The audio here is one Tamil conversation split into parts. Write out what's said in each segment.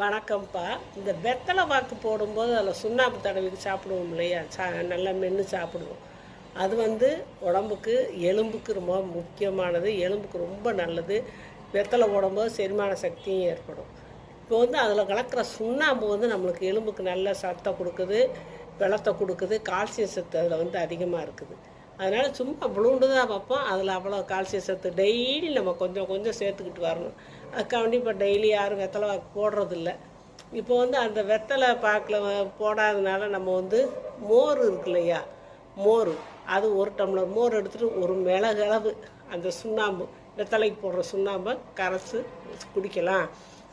வணக்கம்ப்பா. இந்த வெத்தலை வாக்கு போடும்போது அதில் சுண்ணாம்பு தடவிக்கு சாப்பிடுவோம் இல்லையா? சா நல்லா மென்று சாப்பிடுவோம். அது வந்து உடம்புக்கு எலும்புக்கு ரொம்ப முக்கியமானது. எலும்புக்கு ரொம்ப நல்லது. வெத்தலை போடும்போது செரிமான சக்தியும் ஏற்படும். இப்போ வந்து அதில் கலக்கிற சுண்ணாம்பு வந்து நம்மளுக்கு எலும்புக்கு நல்ல சத்தை கொடுக்குது வெள்ளத்தை கொடுக்குது கால்சியம் சத்து அதில் வந்து அதிகமாக இருக்குது. அதனால் சும்மா புழுண்டு தான் வைப்போம். அதில் அவ்வளோ கால்சியம் சத்து டெய்லி நம்ம கொஞ்சம் கொஞ்சம் சேர்த்துக்கிட்டு வரணும். அதுக்காண்டி இப்போ டெய்லி யாரும் வெத்தலை போடுறதில்ல. இப்போ வந்து அந்த வெத்தலை பாக்கில் போடாதனால நம்ம வந்து மோர் இருக்கு இல்லையா? மோர். அது ஒரு டம்ளர் மோர் எடுத்துகிட்டு ஒரு மிளகளவு அந்த சுண்ணாம்பு வெத்தலைக்கு போடுற சுண்ணாம்பை கரைச்சி குடிக்கலாம்.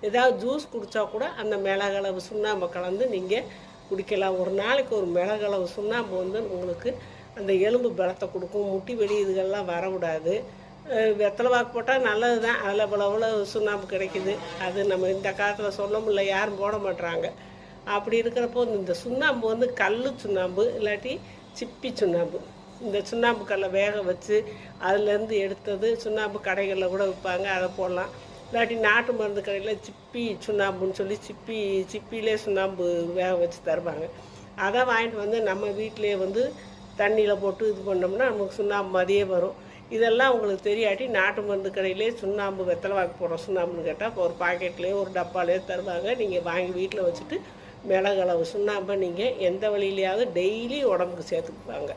ஏதாவது ஜூஸ் குடித்தா கூட அந்த மிளகளவு சுண்ணாம்பை கலந்து நீங்கள் குடிக்கலாம். ஒரு நாளைக்கு ஒரு மிளகளவு சுண்ணாம்பு வந்து உங்களுக்கு அந்த எலும்பு பலத்தை கொடுக்கும் முட்டி வெளி இதுகள்லாம் வரக்கூடாது. வெத்தலை வாக்கு போட்டால் நல்லது தான் அதில் இவ்வளோ அவ்வளோ சுண்ணாம்பு கிடைக்குது. அது நம்ம இந்த காலத்தில் சொல்ல முடியல யாரும் போட மாட்டுறாங்க அப்படி இருக்கிறப்போ இந்த சுண்ணாம்பு வந்து கல் சுண்ணாம்பு இல்லாட்டி சிப்பி சுண்ணாம்பு. இந்த சுண்ணாம்பு கல்லை வேக வச்சு அதுலேருந்து எடுத்தது சுண்ணாம்பு கடைகளில் கூட விற்பாங்க அதை போடலாம். இல்லாட்டி நாட்டு மருந்து கடையில் சிப்பி சுண்ணாம்புன்னு சொல்லி சிப்பி சிப்பிலே சுண்ணாம்பு வேக வச்சு தருவாங்க. அதை வாங்கிட்டு வந்து நம்ம வீட்டிலேயே வந்து தண்ணியில் போட்டு இது பண்ணோம்னா நமக்கு சுண்ணாம்பு மாதிரியே வரும். இதெல்லாம் உங்களுக்கு தெரியாட்டி நாட்டு மருந்து கடையிலே சுண்ணாம்பு வெத்தலை வாக்கு போடுற சுண்ணாம்புன்னு கேட்டால் ஒரு பாக்கெட்லேயே ஒரு டப்பாலேயே தருவாங்க. நீங்கள் வாங்கி வீட்டில் வச்சுட்டு மிளகளவு சுண்ணாம்பை நீங்கள் எந்த வழியிலையாவது டெய்லி உடம்புக்கு சேர்த்துக்குவாங்க